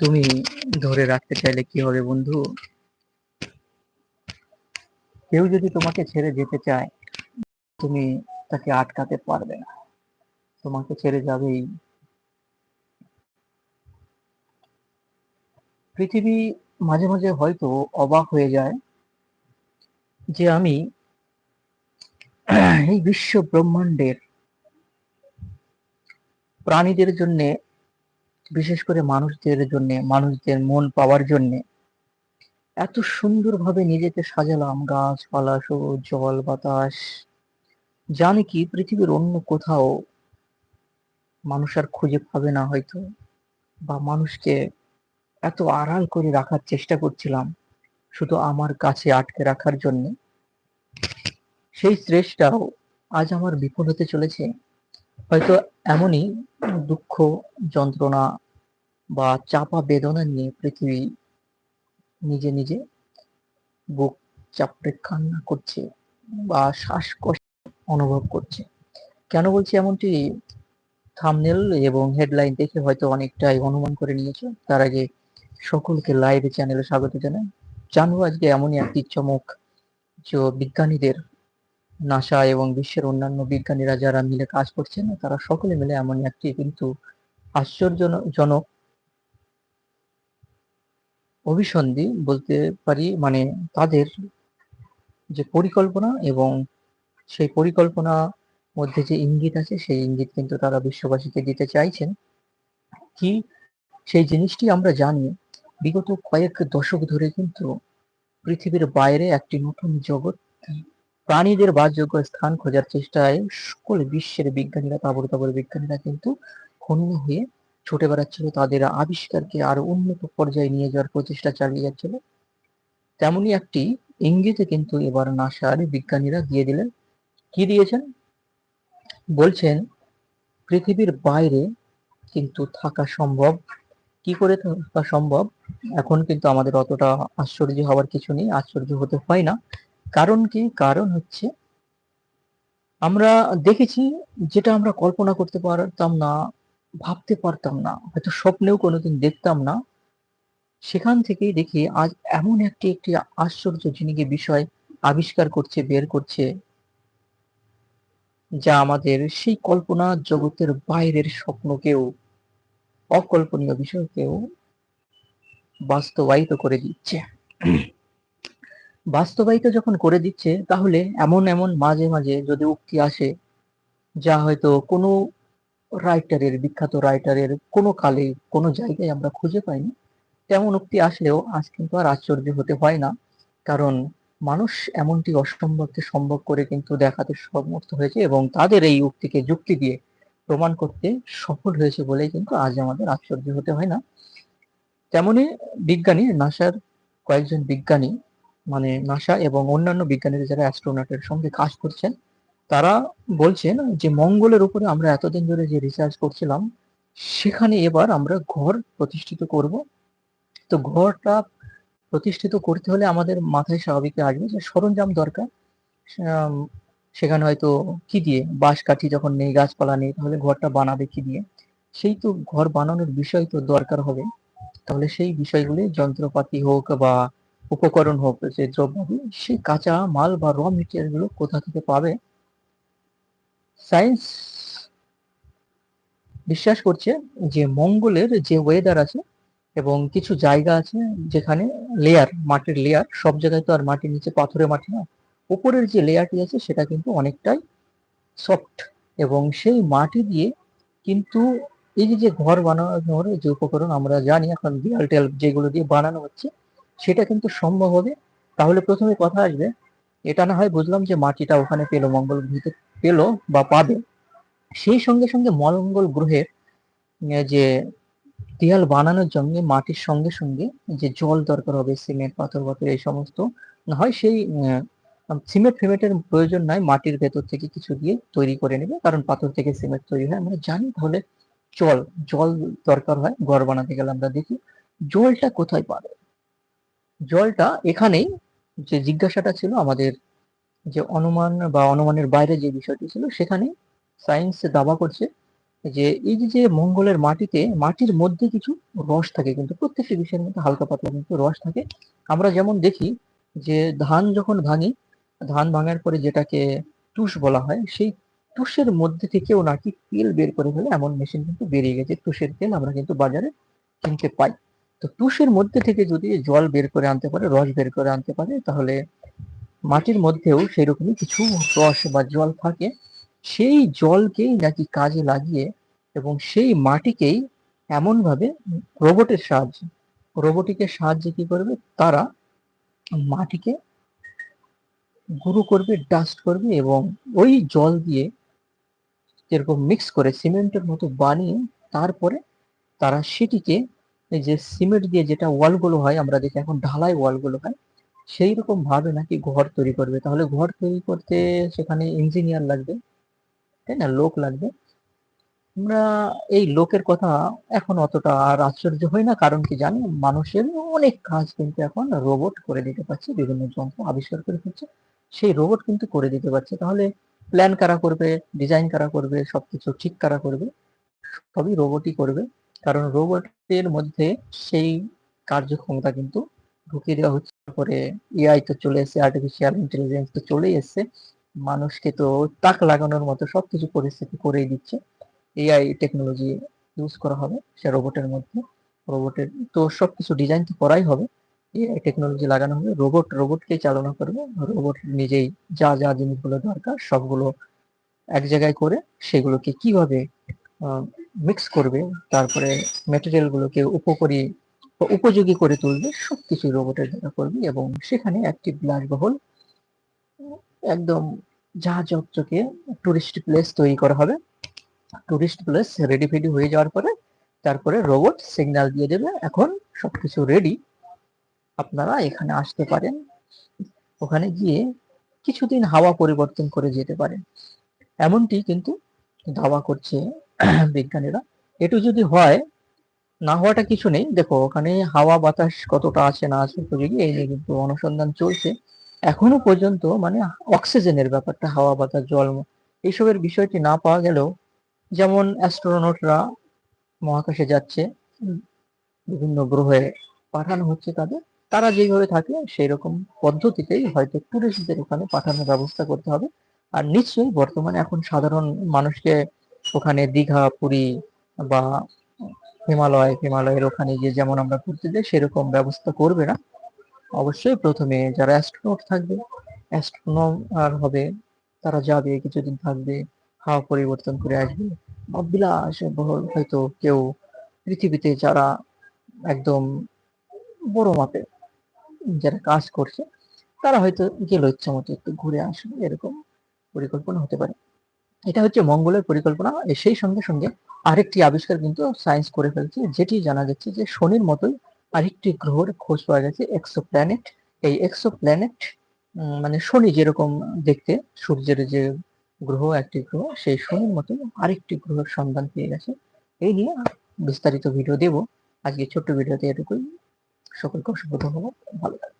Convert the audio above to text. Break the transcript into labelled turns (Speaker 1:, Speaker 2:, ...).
Speaker 1: তুমি ধরে রাখতে চাইলে কি হবে বন্ধু? কেউ যদি তোমাকে ছেড়ে যেতে চায়, তুমি তাকে আটকাতে পারবে না। তোমাকে ছেড়ে যাবেই। পৃথিবী মাঝে মাঝে হয়তো অবাক হয়ে যায় যে আমি এই বিশ্ব ব্রহ্মাণ্ডের প্রাণীদের জন্য বিশেষ করে মানুষদের জন্য, মানুষদের মন পাওয়ার জন্য এত সুন্দরভাবে নিজেকে সাজালাম, গাছপালা, সবুজ জল, বাতাস। জানি কি, পৃথিবীর অন্য কোথাও মানুষ আর খুঁজে পাবে না হয়তো, বা মানুষকে এত আড়াল করে রাখার চেষ্টা করছিলাম শুধু আমার কাছে আটকে রাখার জন্য। সেই শ্রেষ্ঠটাও আজ আমার বিফল হতে চলেছে। হয়তো এমনই দুঃখ, যন্ত্রণা বা চাপা বেদনা নিয়ে পৃথিবী নিজে নিজে বুক চাপড়ে কান্না করছে বা শ্বাসকষ্ট অনুভব করছে। কেন বলছি এমনটি? থামনেল এবং হেডলাইন দেখে হয়তো অনেকটাই অনুমান করে নিয়েছে। তার আগে সকলকে লাইভ চ্যানেলে স্বাগত জানাই। জানব আজকে এমনই একটি চমক যে বিজ্ঞানীদের নাসা এবং বিশ্বের অন্যান্য বিজ্ঞানীরা যারা মিলে কাজ করছেন, তারা সকলে মিলে এমন একটি কিন্তু আশ্চর্যজনক অভিসন্ধি বলতে পারি মানে তাদের যে পরিকল্পনা এবং সেই পরিকল্পনা মধ্যে যে ইঙ্গিত আছে, সেই ইঙ্গিত কিন্তু তারা বিশ্ববাসীকে দিতে চাইছেন। কি সেই জিনিসটি আমরা জানি, বিগত কয়েক দশক ধরে কিন্তু পৃথিবীর বাইরে একটি নতুন জগৎ, প্রাণীদের বাসযোগ্য স্থান খোঁজার চেষ্টায় সকল বিশ্বের বিজ্ঞানীরা তাবর তাবর বিজ্ঞানীরা কিন্তু হন্য হয়ে ছুটে বেড়াচ্ছিল, তাদের আবিষ্কারকে আরও উন্নত পর্যায়ে নিয়ে যাওয়ার প্রচেষ্টা চালিয়ে যাচ্ছিল। তেমনই একটি ইঙ্গিতে কিন্তু এবার নাসার বিজ্ঞানীরা দিয়ে দিলেন, কি দিয়েছেন? বলছেন, পৃথিবীর বাইরে কিন্তু থাকা সম্ভব। কি করে থাকা সম্ভব? এখন কিন্তু আমাদের অতটা আশ্চর্য হওয়ার কিছু নেই, আশ্চর্য হতে হয় না। কারণ কি? কারণ হচ্ছে, আমরা দেখেছি, যেটা আমরা কল্পনা করতে পারতাম না ভাবতে পারতাম না, হয়তো স্বপ্নেও কোনোদিন দেখতাম না। সেখান থেকেই দেখি আজ এমন একটি একটি আশ্চর্য জিনিস বিষয় আবিষ্কার করছে, বের করছে, যা আমাদের সেই কল্পনা জগতের বাইরের স্বপ্নকেও, অকল্পনীয় বিষয়কেও বাস্তবায়িত করে দিচ্ছে। বাস্তবায়িত যখন করে দিচ্ছে, তাহলে এমন এমন মাঝে মাঝে যদি উক্তি আসে, যা হয়তো কোনো রাইটারের বিখ্যাত রাইটারের কোনো কালে, কোনো জায়গায় আমরা খুঁজে পাইনি। তেমন উক্তি আসলেও আজ কিন্তু আর আশ্চর্য হতে হয় না, কারণ মানুষ এমনটি অসম্ভবকে সম্ভব করে কিন্তু দেখাতে সমর্থ হয়েছে এবং তাদের এই উক্তিকে যুক্তি দিয়ে প্রমাণ করতে সফল হয়েছে বলে কিন্তু আজ আমাদের আশ্চর্য হতে হয় না। তেমনি বিজ্ঞানী, নাসার কয়েকজন বিজ্ঞানী মানে নাসা এবং অন্যান্য বিজ্ঞানীরা যারা অ্যাস্ট্রোনটের সঙ্গে কাজ করছেন তারা বলছেন যে মঙ্গলের উপরে আমরা এতদিন ধরে যে রিসার্চ করছিলাম, সেখানে এবার আমরা ঘর প্রতিষ্ঠিত করব। তো ঘরটা প্রতিষ্ঠিত করতে হলে আমাদের মাথায় স্বাভাবিক আসবে যে সরঞ্জাম দরকার। সেখানে হয়তো কি দিয়ে? বাঁশ কাঠি যখন নেই, গাছপালা নেই, তাহলে ঘরটা বানাবে কি দিয়ে? সেই তো ঘর বানানোর বিষয় তো দরকার হবে। তাহলে সেই বিষয়গুলি যন্ত্রপাতি হোক বা উপকরণ হোক, যে দ্রব্যাদি, সেই কাঁচা মাল বা র মেটেরিয়ালগুলো কোথা থেকে পাবে? সায়েন্স বিশ্বাস করছে যে মঙ্গলের যে ওয়েদার আছে এবং কিছু জায়গা আছে যেখানে লেয়ার মাটির লেয়ার সব জায়গায় তো আর মাটির নিচে পাথরের মাটি না, উপরের যে লেয়ারটি আছে সেটা কিন্তু অনেকটাই সফট এবং সেই মাটি দিয়ে কিন্তু এই যে যে ঘর বানানোর যে উপকরণ আমরা জানি এখন দেয়াল টেল যেগুলো দিয়ে বানানো হচ্ছে, সেটা কিন্তু সম্ভব হবে। তাহলে প্রথমে কথা আসবে, এটা না হয় বুঝলাম যে মাটিটা ওখানে পেল মঙ্গল গ্রহে পেল বা পাবে। সেই সঙ্গে সঙ্গে মঙ্গল গ্রহের যে দেয়াল বানানোর জন্য মাটির সঙ্গে সঙ্গে যে জল দরকার হবে, সিমেন্ট, পাথর পাথর এই সমস্ত হয় সেই সিমেন্ট ফিমেন্টের প্রয়োজন নাই, মাটির ভেতর থেকে কিছু দিয়ে তৈরি করে নেবে, কারণ পাথর থেকে সিমেন্ট তৈরি হয়। আমরা জানি তাহলে জল জল দরকার হয়, ঘর বানাতে গেলে আমরা দেখি, জলটা কোথায় পাবে? জলটা এখানেই যে জিজ্ঞাসাটা ছিল আমাদের যে অনুমান বা অনুমানের বাইরে যে বিষয়টি ছিল, সেখানে সায়েন্স দাবা করছে যে এই যে যে মঙ্গলের মাটিতে, মাটির মধ্যে কিছু রস থাকে, কিন্তু প্রত্যেকটি বিষয়ের মধ্যে হালকা পাতলা কিন্তু রস থাকে। আমরা যেমন দেখি যে ধান যখন ভাঙি, ধান ভাঙার পরে যেটাকে তুষ বলা হয়, সেই তুষের মধ্যে থেকেও নাকি তেল বের করে ফেলে, এমন মেশিন কিন্তু বেরিয়ে গেছে। তুষের তেল আমরা কিন্তু বাজারে কিনতে পাই। তো তুষের মধ্যে থেকে যদি জল বের করে আনতে পারে, রস বের করে আনতে পারে, তাহলে মাটির মধ্যেও সেরকমই কিছু রস বা জল থাকে। সেই জলকেই নাকি কাজে লাগিয়ে এবং সেই মাটিকেই এমনভাবে রোবটের সাহায্যে রোবটিকের সাহায্যে কি করবে? তারা মাটিকে গুঁড়ো করবে ডাস্ট করবে এবং ওই জল দিয়ে যেরকম মিক্স করে সিমেন্টের মতো বানিয়ে তারপরে তারা সেটিকে যে সিমেন্ট দিয়ে যেটা ওয়ালগুলো হয়, আমরা দেখি এখন ঢালাই ওয়ালগুলো হয় সেই রকম ভাবে নাকি ঘর তৈরি করবে। তাহলে ঘর তৈরি করতে সেখানে ইঞ্জিনিয়ার লাগবে, তাই না? লোক লাগবে। আমরা এই লোকের কথা এখন অতটা আর আশ্চর্য হই না, কারণ কি জানি মানুষের অনেক কাজ কিন্তু এখন রোবট করে দিতে পারছে, বিভিন্ন যন্ত্র আবিষ্কার করে ফেলছে। সেই রোবট কিন্তু করে দিতে পারছে। তাহলে প্ল্যান কারা করবে? ডিজাইন কারা করবে? সবকিছু ঠিক কারা করবে? সবই রোবটই করবে। কারণ রোবটের মধ্যে সেই কার্যক্ষমতা কিন্তু ঢুকিয়ে দেওয়া হচ্ছে। তারপরে এআই তো চলে এসেছে আর্টিফিশিয়াল ইন্টেলিজেন্স তো চলেই এসছে। মানুষকে তো তাক লাগানোর মতো সবকিছু পরিস্থিতি করেই দিচ্ছে। এআই টেকনোলজি ইউজ করা হবে সে রোবটের মধ্যে। রোবটের তো সবকিছু ডিজাইন তো করাই হবে। এআই টেকনোলজি লাগানো হবে। রোবট রোবটকেই চালনা করবে। রোবট নিজেই যা যা জিনিসগুলো দরকার সবগুলো এক জায়গায় করে সেগুলোকে কীভাবে মিক্স করবে, তারপরে মেটেরিয়াল গুলোকে উপকরী উপযোগী করে তুলবে, সবকিছু রোবটের দ্বারা করবে এবং সেখানে একটি বিলাসবহুল একদম চকচকে টুরিস্ট প্লেস তৈরি করা হবে। টুরিস্ট প্লেস রেডি ফেডি হয়ে যাওয়ার পরে, তারপরে রোবট সিগন্যাল দিয়ে দেবে, এখন সবকিছু রেডি আপনারা এখানে আসতে পারেন, ওখানে গিয়ে কিছুদিন হাওয়া পরিবর্তন করে যেতে পারেন। এমনটি কিন্তু দাওয়া করছে বিজ্ঞানীরা। এটু যদি হয় না হওয়াটা কিছু নেই। দেখো, ওখানে হাওয়া, বাতাস কতটা আছে না আছে উপযোগী, এই নিয়ে কিন্তু অনুসন্ধান চলছে। এখনও পর্যন্ত মানে অক্সিজেনের ব্যাপারটা, হাওয়া, বাতাস, জল এইসবের বিষয়টি না পাওয়া গেলেও যেমন অ্যাস্ট্রোনটরা মহাকাশে যাচ্ছে, বিভিন্ন গ্রহে পাঠানো হচ্ছে তাদের, তারা যেভাবে থাকে সেই রকম পদ্ধতিতেই হয়তো টুরিস্টদের ওখানে পাঠানোর ব্যবস্থা করতে হবে। আর নিশ্চয়ই বর্তমানে এখন সাধারণ মানুষকে ওখানে দীঘা, পুরী বা হিমালয়, হিমালয়ের ওখানে গিয়ে যেমন আমরা ঘুরতে যাই, সেরকম ব্যবস্থা করবে না। অবশ্যই প্রথমে যারা অ্যাস্ট্রোনট থাকবে আর হবে, তারা যাবে, কিছুদিন থাকবে, হাওয়া পরিবর্তন করে আসবে। বা বিলাস বহল হয়তো কেউ পৃথিবীতে যারা একদম বড় মাপে যারা কাজ করছে, তারা হয়তো গেল ইচ্ছা মতো একটু ঘুরে আসবে, এরকম পরিকল্পনা হতে পারে। এটা হচ্ছে মঙ্গলের পরিকল্পনা সেই সঙ্গে সঙ্গে আরেকটি আবিষ্কার কিন্তু সায়েন্স করে ফেলছে, যেটি জানা যাচ্ছে যে শনির মতোই আরেকটি গ্রহের খোঁজ পাওয়া গেছে এক্সো প্ল্যানেট এই এক্সো প্ল্যানেট মানে শনি যেরকম দেখতে, সূর্যের যে গ্রহ, একটি গ্রহ, সেই শনির মতো আরেকটি গ্রহের সন্ধান পেয়ে গেছে। এই নিয়ে বিস্তারিত ভিডিও দেব। আজকে ছোট্ট ভিডিওতে এটুকুই। সকলকে অসংখ্য ধন্যবাদ। ভালো থাকবে